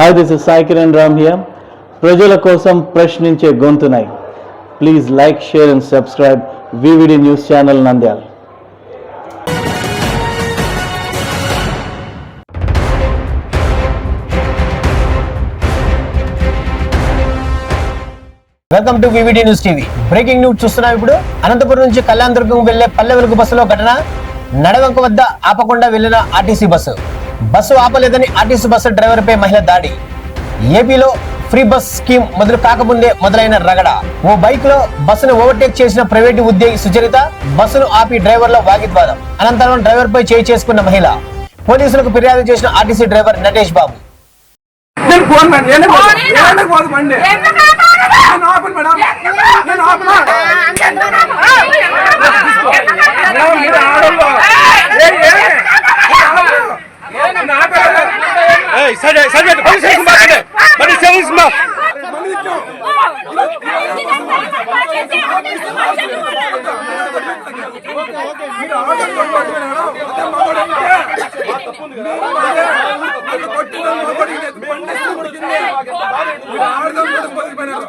Hi this is Sai Kiran Ram here ప్రజల కోసం ప్రశ్నించే గొంతునై. Please like share and subscribe VVD news channel Nandyal welcome to VVD news TV breaking news చూస్తున్నాం ఇప్పుడు. అనంతపురం నుంచి కళ్యాణ్ దుర్గం వెళ్ళే పల్లె వెలుగు బస్సులో ఘటన. నడవంక వద్ద ఆపకుండా వెళ్ళిన ఆర్టీసీ బస్సు. బస్సు ఆపలేదని ఆర్టీసీ బస్సు డ్రైవర్ పై మహిళ దాడి. ఏపీలో ఫ్రీ బస్ స్కీమ్ మొదలు కాకముందే మొదలైన రగడ. ఓ బైక్లో బస్సును ఓవర్టేక్ చేసిన ప్రైవేటు ఉద్యోగి సుచరిత బస్సును ఆపి డ్రైవర్ల వాగ్వివాదం అనంతరం డ్రైవర్ పై చేయి చేసుకున్న మహిళ. పోలీసులకు ఫిర్యాదు చేసిన RTC driver Natesh Babu. Phone ఎత్తుకొని కొట్టింది. మీరు ఆడదాం కూడా పోయిపోయినారు.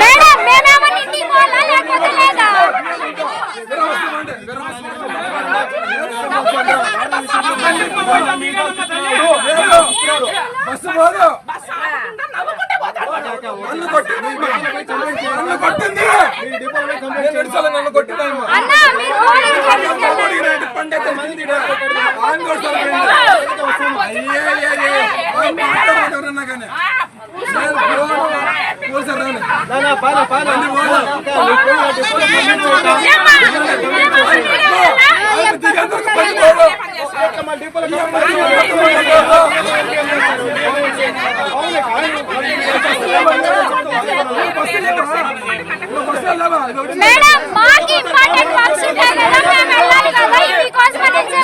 మేడం మేమేమన్నా ఇంటికి పోవాలా లేకపోతే లేదా లేదు. బస్సు పోదు నన్ను కొట్టింది నన్ను కొట్టింది నేను ఎడుసాల నన్ను కొట్టిందమ్మా అన్న మీరు పోలీస్ స్టేషన్కి వెళ్ళండి. మేడం మాకు ఇంపార్టెంట్ వర్క్స్ ఉంటాయి కదా మేము వెళ్ళాలి కదా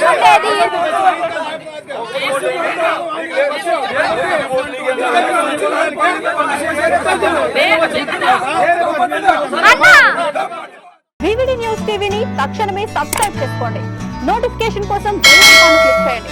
ఉండేది వివిడి న్యూస్ టీవీని తక్షణమే సబ్స్క్రైబ్ చేసుకోండి. నోటిఫికేషన్ కోసం బెల్ ఐకాన్ క్లిక్ చేయండి.